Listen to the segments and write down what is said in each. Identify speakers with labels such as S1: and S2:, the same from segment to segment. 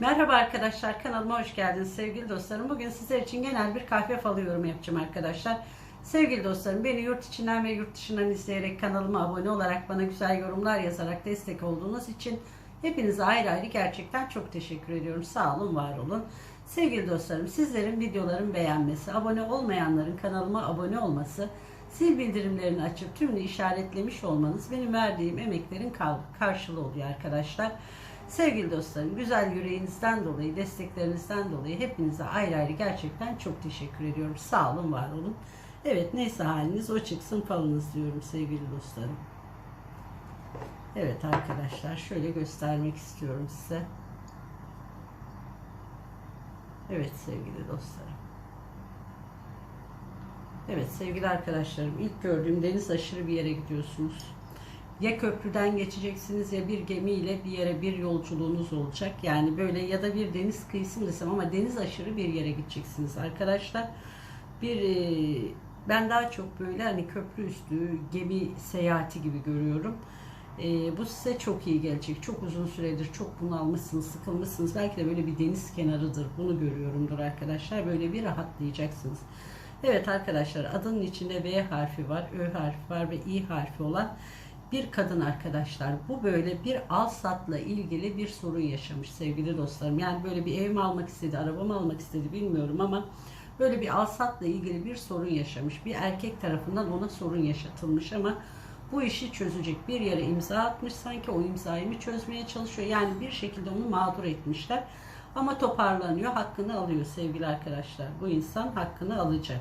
S1: Merhaba arkadaşlar kanalıma hoş geldiniz sevgili dostlarım. Bugün sizler için genel bir kahve falı yorumu yapacağım arkadaşlar. Sevgili dostlarım beni yurt içinden ve yurt dışından izleyerek kanalıma abone olarak bana güzel yorumlar yazarak destek olduğunuz için hepinize ayrı ayrı gerçekten çok teşekkür ediyorum. Sağ olun var olun. Sevgili dostlarım sizlerin videolarımı beğenmesi, abone olmayanların kanalıma abone olması, zil bildirimlerini açıp tümünü işaretlemiş olmanız benim verdiğim emeklerin karşılığı oluyor arkadaşlar. Sevgili dostlarım, güzel yüreğinizden dolayı, desteklerinizden dolayı hepinize ayrı ayrı gerçekten çok teşekkür ediyorum. Sağ olun, var olun. Evet, neyse haliniz o çıksın falınız diyorum sevgili dostlarım. Evet arkadaşlar, şöyle göstermek istiyorum size. Evet sevgili dostlarım. Evet sevgili arkadaşlarım, ilk gördüğüm deniz aşırı bir yere gidiyorsunuz ya köprüden geçeceksiniz ya bir gemiyle bir yere bir yolculuğunuz olacak. Yani böyle ya da bir deniz kıyısı desem ama deniz aşırı bir yere gideceksiniz arkadaşlar. Bir e, ben daha çok böyle hani köprü üstü gemi seyahati gibi görüyorum. E, bu size çok iyi gelecek. Çok uzun süredir çok bunalmışsınız, sıkılmışsınız. Belki de böyle bir deniz kenarıdır. Bunu görüyorumdur arkadaşlar. Böyle bir rahatlayacaksınız. Evet arkadaşlar adının içinde V harfi var, Ö harfi var ve İ harfi olan bir kadın arkadaşlar. Bu böyle bir al satla ilgili bir sorun yaşamış sevgili dostlarım. Yani böyle bir ev mi almak istedi, araba mı almak istedi bilmiyorum ama böyle bir al satla ilgili bir sorun yaşamış. Bir erkek tarafından ona sorun yaşatılmış ama bu işi çözecek bir yere imza atmış sanki o imzayı mı çözmeye çalışıyor. Yani bir şekilde onu mağdur etmişler. Ama toparlanıyor, hakkını alıyor sevgili arkadaşlar. Bu insan hakkını alacak.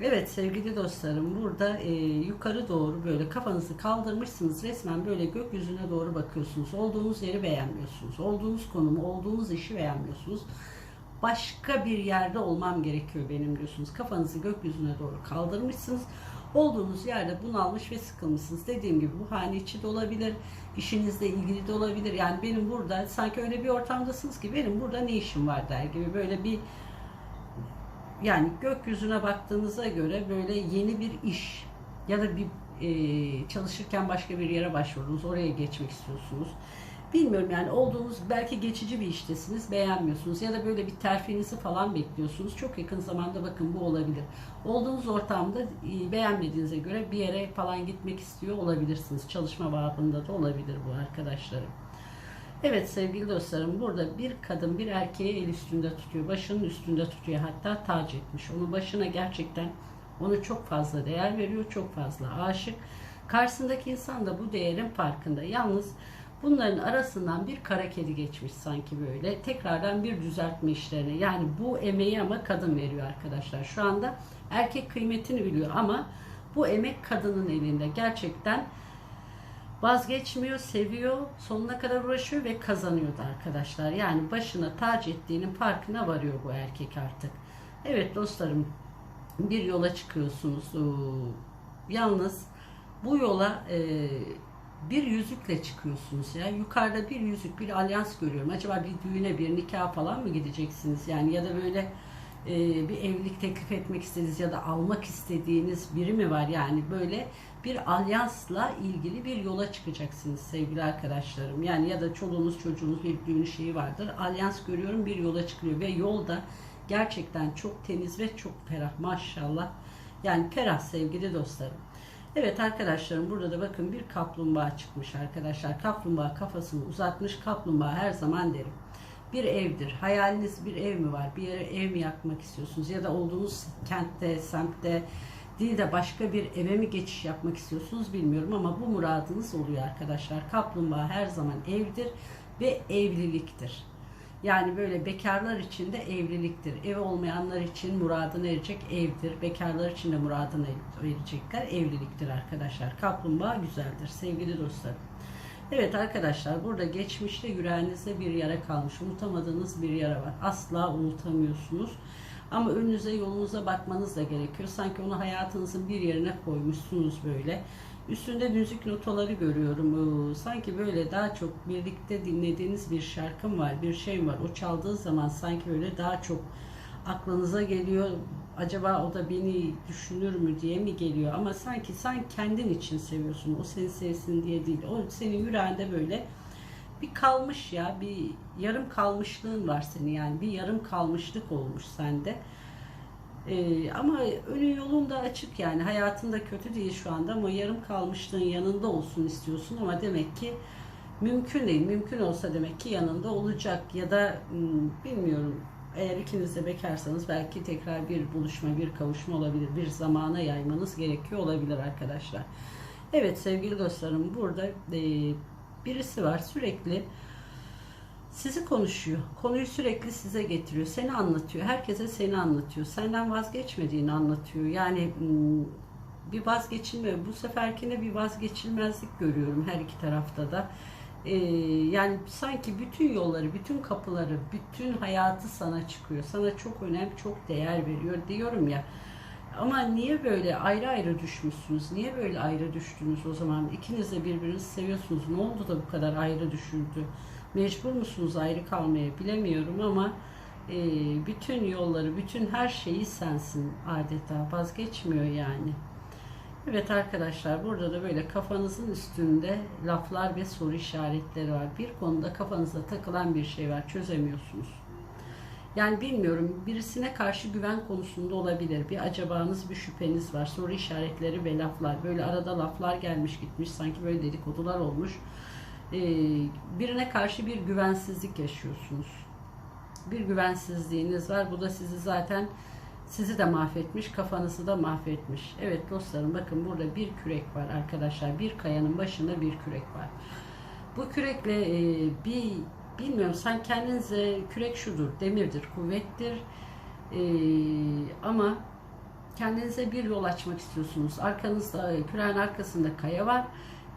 S1: Evet sevgili dostlarım burada e, yukarı doğru böyle kafanızı kaldırmışsınız resmen böyle gökyüzüne doğru bakıyorsunuz. Olduğunuz yeri beğenmiyorsunuz. Olduğunuz konumu, olduğunuz işi beğenmiyorsunuz. Başka bir yerde olmam gerekiyor benim diyorsunuz. Kafanızı gökyüzüne doğru kaldırmışsınız. Olduğunuz yerde bunalmış ve sıkılmışsınız. Dediğim gibi bu hane içi de olabilir, işinizle ilgili de olabilir. Yani benim burada sanki öyle bir ortamdasınız ki benim burada ne işim var der gibi böyle bir yani gökyüzüne baktığınıza göre böyle yeni bir iş ya da bir e, çalışırken başka bir yere başvurdunuz, oraya geçmek istiyorsunuz. Bilmiyorum yani olduğunuz belki geçici bir iştesiniz, beğenmiyorsunuz ya da böyle bir terfinizi falan bekliyorsunuz. Çok yakın zamanda bakın bu olabilir. Olduğunuz ortamda e, beğenmediğinize göre bir yere falan gitmek istiyor olabilirsiniz. Çalışma babında da olabilir bu arkadaşlarım. Evet sevgili dostlarım burada bir kadın bir erkeği el üstünde tutuyor. Başının üstünde tutuyor hatta tac etmiş. Onun başına gerçekten onu çok fazla değer veriyor. Çok fazla aşık. Karşısındaki insan da bu değerin farkında. Yalnız bunların arasından bir kara kedi geçmiş sanki böyle. Tekrardan bir düzeltme işlerine. Yani bu emeği ama kadın veriyor arkadaşlar. Şu anda erkek kıymetini biliyor ama bu emek kadının elinde. Gerçekten vazgeçmiyor, seviyor, sonuna kadar uğraşıyor ve kazanıyordu arkadaşlar. Yani başına tac ettiğinin farkına varıyor bu erkek artık. Evet dostlarım bir yola çıkıyorsunuz. Yalnız bu yola e, bir yüzükle çıkıyorsunuz ya. Yukarıda bir yüzük, bir alyans görüyorum. Acaba bir düğüne, bir nikah falan mı gideceksiniz? Yani ya da böyle bir evlilik teklif etmek istediğiniz ya da almak istediğiniz biri mi var? Yani böyle bir alyansla ilgili bir yola çıkacaksınız sevgili arkadaşlarım. Yani ya da çoluğunuz çocuğunuz bir düğün şeyi vardır. Alyans görüyorum bir yola çıkıyor ve yolda gerçekten çok temiz ve çok ferah maşallah. Yani ferah sevgili dostlarım. Evet arkadaşlarım burada da bakın bir kaplumbağa çıkmış arkadaşlar. Kaplumbağa kafasını uzatmış. Kaplumbağa her zaman derim bir evdir. Hayaliniz bir ev mi var? Bir yere ev mi yakmak istiyorsunuz? Ya da olduğunuz kentte, semtte değil de başka bir eve mi geçiş yapmak istiyorsunuz bilmiyorum ama bu muradınız oluyor arkadaşlar. Kaplumbağa her zaman evdir ve evliliktir. Yani böyle bekarlar için de evliliktir. Ev olmayanlar için muradına erecek evdir. Bekarlar için de muradına erecekler evliliktir arkadaşlar. Kaplumbağa güzeldir sevgili dostlarım. Evet arkadaşlar burada geçmişte yüreğinizde bir yara kalmış. Unutamadığınız bir yara var. Asla unutamıyorsunuz. Ama önünüze yolunuza bakmanız da gerekiyor. Sanki onu hayatınızın bir yerine koymuşsunuz böyle. Üstünde müzik notaları görüyorum. Sanki böyle daha çok birlikte dinlediğiniz bir şarkım var, bir şey var. O çaldığı zaman sanki böyle daha çok aklınıza geliyor. Acaba o da beni düşünür mü diye mi geliyor? Ama sanki sen kendin için seviyorsun. O seni sevsin diye değil. O senin yüreğinde böyle bir kalmış ya bir yarım kalmışlığın var senin yani bir yarım kalmışlık olmuş sende. Ee, ama önün yolun da açık yani hayatında kötü değil şu anda ama yarım kalmışlığın yanında olsun istiyorsun ama demek ki mümkün değil. Mümkün olsa demek ki yanında olacak ya da hmm, bilmiyorum eğer ikiniz de bekarsanız belki tekrar bir buluşma, bir kavuşma olabilir. Bir zamana yaymanız gerekiyor olabilir arkadaşlar. Evet sevgili dostlarım burada e, birisi var sürekli sizi konuşuyor. Konuyu sürekli size getiriyor. Seni anlatıyor. Herkese seni anlatıyor. Senden vazgeçmediğini anlatıyor. Yani hmm, bir vazgeçilme. Bu seferkinde bir vazgeçilmezlik görüyorum her iki tarafta da. Ee, yani sanki bütün yolları, bütün kapıları, bütün hayatı sana çıkıyor. Sana çok önem, çok değer veriyor diyorum ya. Ama niye böyle ayrı ayrı düşmüşsünüz? Niye böyle ayrı düştünüz o zaman? İkiniz de birbirinizi seviyorsunuz. Ne oldu da bu kadar ayrı düşürdü? Mecbur musunuz ayrı kalmaya bilemiyorum ama e, bütün yolları, bütün her şeyi sensin adeta. Vazgeçmiyor yani. Evet arkadaşlar burada da böyle kafanızın üstünde laflar ve soru işaretleri var. Bir konuda kafanıza takılan bir şey var. Çözemiyorsunuz. Yani bilmiyorum birisine karşı güven konusunda olabilir. Bir acabanız, bir şüpheniz var. Soru işaretleri ve laflar. Böyle arada laflar gelmiş gitmiş. Sanki böyle dedikodular olmuş. Ee, birine karşı bir güvensizlik yaşıyorsunuz. Bir güvensizliğiniz var. Bu da sizi zaten sizi de mahvetmiş, kafanızı da mahvetmiş. Evet dostlarım bakın burada bir kürek var arkadaşlar. Bir kayanın başında bir kürek var. Bu kürekle e, bir bilmiyorum sen kendinize kürek şudur, demirdir, kuvvettir. E, ama kendinize bir yol açmak istiyorsunuz. Arkanızda, küreğin arkasında kaya var.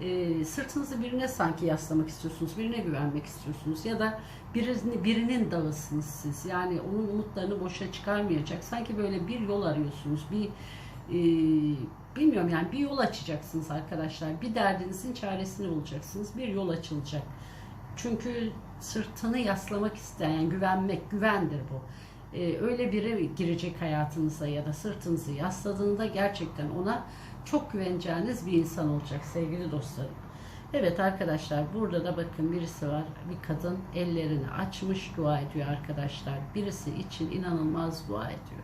S1: E, sırtınızı birine sanki yaslamak istiyorsunuz, birine güvenmek istiyorsunuz ya da birini, birinin dağısınız siz. Yani onun umutlarını boşa çıkarmayacak. Sanki böyle bir yol arıyorsunuz, bir e, bilmiyorum yani bir yol açacaksınız arkadaşlar. Bir derdinizin çaresini bulacaksınız, bir yol açılacak. Çünkü sırtını yaslamak isteyen, güvenmek, güvendir bu. Ee, öyle biri girecek hayatınıza ya da sırtınızı yasladığında gerçekten ona çok güveneceğiniz bir insan olacak sevgili dostlarım. Evet arkadaşlar burada da bakın birisi var. Bir kadın ellerini açmış dua ediyor arkadaşlar. Birisi için inanılmaz dua ediyor.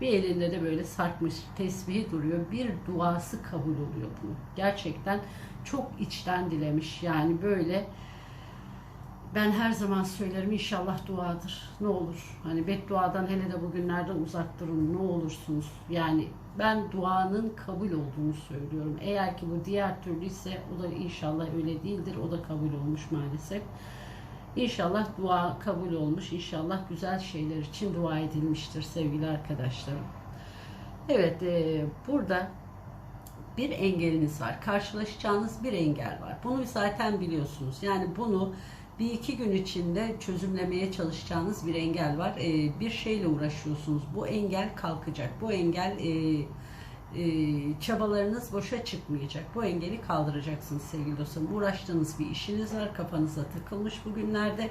S1: Bir elinde de böyle sarkmış tesbihi duruyor. Bir duası kabul oluyor bunu. Gerçekten çok içten dilemiş. Yani böyle ben her zaman söylerim inşallah duadır. Ne olur. Hani bedduadan hele de bugünlerde uzak durun. Ne olursunuz. Yani ben duanın kabul olduğunu söylüyorum. Eğer ki bu diğer türlü ise o da inşallah öyle değildir. O da kabul olmuş maalesef. İnşallah dua kabul olmuş. İnşallah güzel şeyler için dua edilmiştir sevgili arkadaşlarım. Evet e, burada bir engeliniz var. Karşılaşacağınız bir engel var. Bunu zaten biliyorsunuz. Yani bunu bir iki gün içinde çözümlemeye çalışacağınız bir engel var. E, bir şeyle uğraşıyorsunuz. Bu engel kalkacak. Bu engel e, e, çabalarınız boşa çıkmayacak. Bu engeli kaldıracaksınız sevgili dostlarım. Uğraştığınız bir işiniz var. Kafanıza takılmış bugünlerde.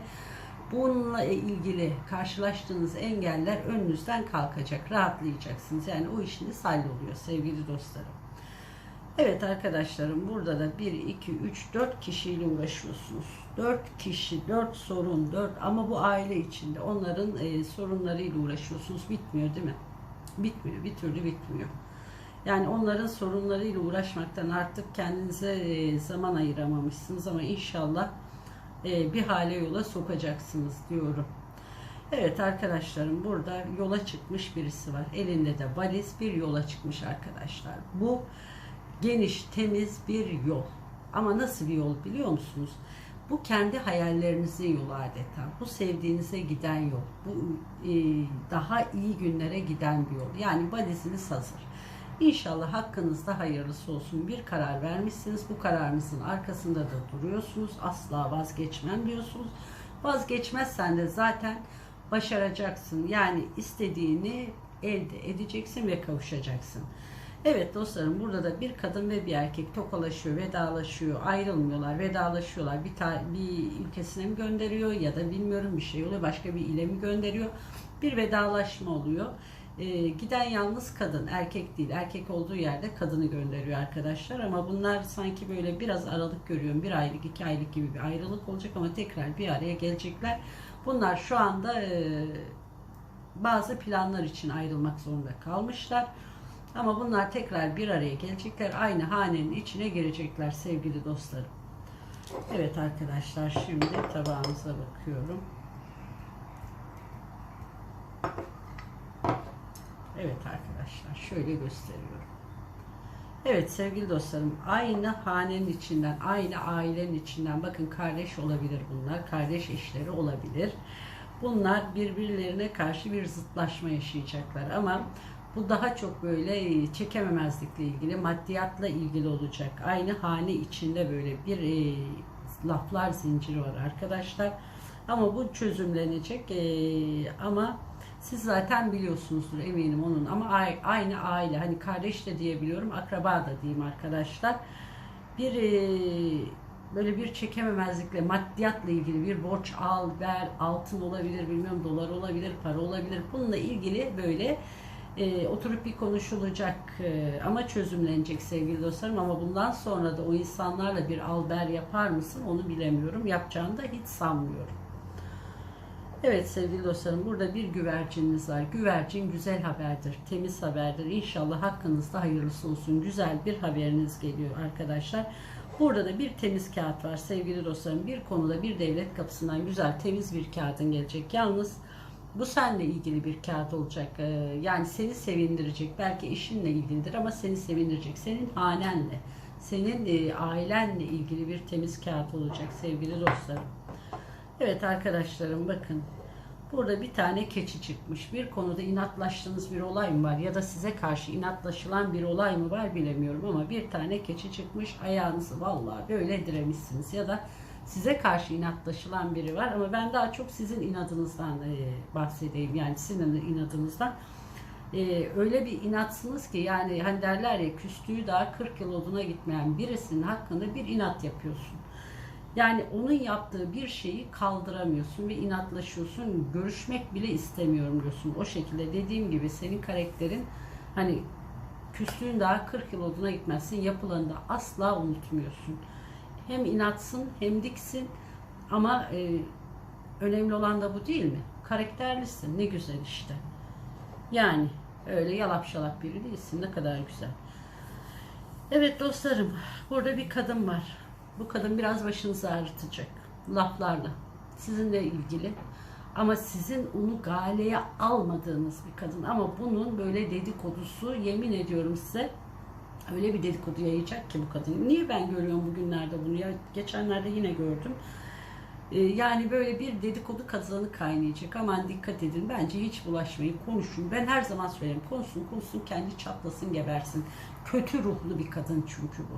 S1: Bununla ilgili karşılaştığınız engeller önünüzden kalkacak. Rahatlayacaksınız. Yani o işiniz halloluyor sevgili dostlarım. Evet arkadaşlarım burada da 1, 2, 3, 4 kişiyle uğraşıyorsunuz. 4 kişi, 4 sorun, 4 ama bu aile içinde onların e, sorunlarıyla uğraşıyorsunuz. Bitmiyor değil mi? Bitmiyor, bir türlü bitmiyor. Yani onların sorunlarıyla uğraşmaktan artık kendinize e, zaman ayıramamışsınız ama inşallah e, bir hale yola sokacaksınız diyorum. Evet arkadaşlarım burada yola çıkmış birisi var. Elinde de valiz bir yola çıkmış arkadaşlar. Bu geniş, temiz bir yol. Ama nasıl bir yol biliyor musunuz? Bu kendi hayallerinizin yolu adeta. Bu sevdiğinize giden yol. Bu e, daha iyi günlere giden bir yol. Yani valiziniz hazır. İnşallah hakkınızda hayırlısı olsun. Bir karar vermişsiniz. Bu kararınızın arkasında da duruyorsunuz. Asla vazgeçmem diyorsunuz. Vazgeçmezsen de zaten başaracaksın. Yani istediğini elde edeceksin ve kavuşacaksın. Evet dostlarım burada da bir kadın ve bir erkek tokalaşıyor, vedalaşıyor, ayrılmıyorlar, vedalaşıyorlar. Bir, ta, bir ülkesine mi gönderiyor ya da bilmiyorum bir şey oluyor, başka bir ile mi gönderiyor. Bir vedalaşma oluyor. E, giden yalnız kadın, erkek değil. Erkek olduğu yerde kadını gönderiyor arkadaşlar. Ama bunlar sanki böyle biraz aralık görüyorum. Bir aylık, iki aylık gibi bir ayrılık olacak ama tekrar bir araya gelecekler. Bunlar şu anda e, bazı planlar için ayrılmak zorunda kalmışlar. Ama bunlar tekrar bir araya gelecekler. Aynı hanenin içine girecekler sevgili dostlarım. Evet arkadaşlar şimdi tabağımıza bakıyorum. Evet arkadaşlar şöyle gösteriyorum. Evet sevgili dostlarım aynı hanenin içinden, aynı ailenin içinden bakın kardeş olabilir bunlar, kardeş eşleri olabilir. Bunlar birbirlerine karşı bir zıtlaşma yaşayacaklar ama bu daha çok böyle çekememezlikle ilgili, maddiyatla ilgili olacak. Aynı hane içinde böyle bir e, laflar zinciri var arkadaşlar. Ama bu çözümlenecek. E, ama siz zaten biliyorsunuzdur eminim onun. Ama aynı aile, hani kardeş de diyebiliyorum, akraba da diyeyim arkadaşlar. Bir e, böyle bir çekememezlikle, maddiyatla ilgili bir borç al, ver, altın olabilir, bilmiyorum dolar olabilir, para olabilir. Bununla ilgili böyle e, oturup bir konuşulacak e, ama çözümlenecek sevgili dostlarım. Ama bundan sonra da o insanlarla bir alber yapar mısın onu bilemiyorum. Yapacağını da hiç sanmıyorum. Evet sevgili dostlarım burada bir güvercininiz var. Güvercin güzel haberdir, temiz haberdir. İnşallah hakkınızda hayırlısı olsun. Güzel bir haberiniz geliyor arkadaşlar. Burada da bir temiz kağıt var sevgili dostlarım. Bir konuda bir devlet kapısından güzel temiz bir kağıdın gelecek. Yalnız bu seninle ilgili bir kağıt olacak. Ee, Yani seni sevindirecek. Belki eşinle ilgilidir ama seni sevindirecek. Senin hanenle, senin e, ailenle ilgili bir temiz kağıt olacak sevgili dostlarım. Evet arkadaşlarım bakın. Burada bir tane keçi çıkmış. Bir konuda inatlaştığınız bir olay mı var ya da size karşı inatlaşılan bir olay mı var bilemiyorum ama bir tane keçi çıkmış. Ayağınızı vallahi böyle diremişsiniz ya da size karşı inatlaşılan biri var ama ben daha çok sizin inadınızdan e, bahsedeyim. Yani sizin inadınızdan. E, öyle bir inatsınız ki yani hani derler ya küstüğü daha 40 yıl oduna gitmeyen birisinin hakkında bir inat yapıyorsun. Yani onun yaptığı bir şeyi kaldıramıyorsun ve inatlaşıyorsun. Görüşmek bile istemiyorum diyorsun. O şekilde dediğim gibi senin karakterin hani küstüğün daha 40 yıl oduna gitmezsin. Yapılanı da asla unutmuyorsun. Hem inatsın hem diksin ama e, önemli olan da bu değil mi? Karakterlisin. Ne güzel işte. Yani öyle yalap şalap biri değilsin. Ne kadar güzel. Evet dostlarım, burada bir kadın var. Bu kadın biraz başınızı ağrıtacak laflarla. Sizinle ilgili. Ama sizin onu galeye almadığınız bir kadın. Ama bunun böyle dedikodusu yemin ediyorum size öyle bir dedikodu yayacak ki bu kadın. Niye ben görüyorum bugünlerde bunu ya? Geçenlerde yine gördüm. Ee, Yani böyle bir dedikodu kazanı kaynayacak. Aman dikkat edin. Bence hiç bulaşmayın. Konuşun. Ben her zaman söylerim. Konuşsun, konuşsun. Kendi çatlasın, gebersin. Kötü ruhlu bir kadın çünkü bu.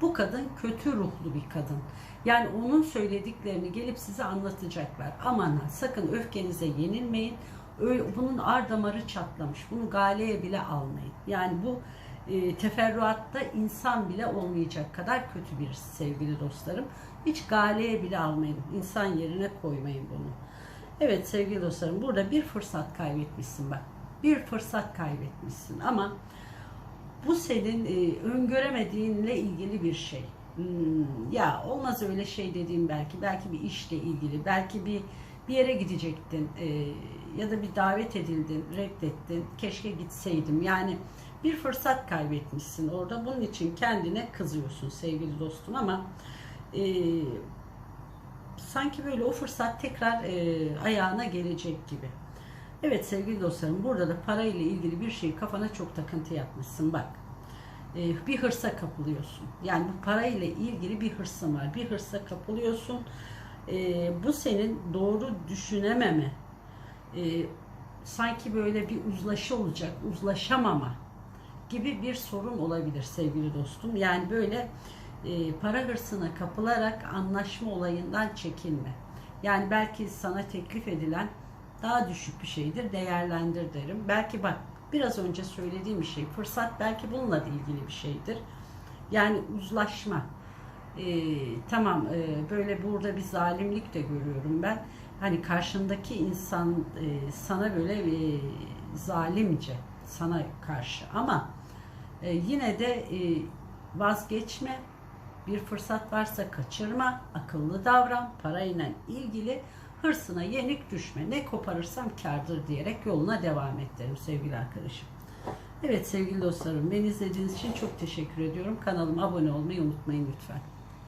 S1: Bu kadın kötü ruhlu bir kadın. Yani onun söylediklerini gelip size anlatacaklar. Aman ha, sakın öfkenize yenilmeyin. Öyle, bunun ar damarı çatlamış. Bunu galeye bile almayın. Yani bu e, teferruatta insan bile olmayacak kadar kötü birisi sevgili dostlarım. Hiç galeye bile almayın. İnsan yerine koymayın bunu. Evet sevgili dostlarım burada bir fırsat kaybetmişsin bak. Bir fırsat kaybetmişsin ama bu senin e, öngöremediğinle ilgili bir şey. Hmm, ya olmaz öyle şey dediğim belki. Belki bir işle ilgili. Belki bir bir yere gidecektin. e, ya da bir davet edildin, reddettin. Keşke gitseydim. Yani bir fırsat kaybetmişsin orada. Bunun için kendine kızıyorsun sevgili dostum ama e, sanki böyle o fırsat tekrar e, ayağına gelecek gibi. Evet sevgili dostlarım burada da parayla ilgili bir şey kafana çok takıntı yapmışsın bak. E, bir hırsa kapılıyorsun. Yani bu parayla ilgili bir hırsın var. Bir hırsa kapılıyorsun. E, bu senin doğru düşünememe, e, sanki böyle bir uzlaşı olacak, uzlaşamama gibi bir sorun olabilir sevgili dostum. Yani böyle e, para hırsına kapılarak anlaşma olayından çekinme. Yani belki sana teklif edilen daha düşük bir şeydir, değerlendir derim. Belki bak biraz önce söylediğim bir şey, fırsat belki bununla da ilgili bir şeydir. Yani uzlaşma. E, tamam e, böyle burada bir zalimlik de görüyorum ben. hani karşındaki insan e, sana böyle e, zalimce sana karşı ama e, yine de e, vazgeçme bir fırsat varsa kaçırma akıllı davran parayla ilgili hırsına yenik düşme ne koparırsam kardır diyerek yoluna devam et derim sevgili arkadaşım. Evet sevgili dostlarım beni izlediğiniz için çok teşekkür ediyorum. Kanalıma abone olmayı unutmayın lütfen.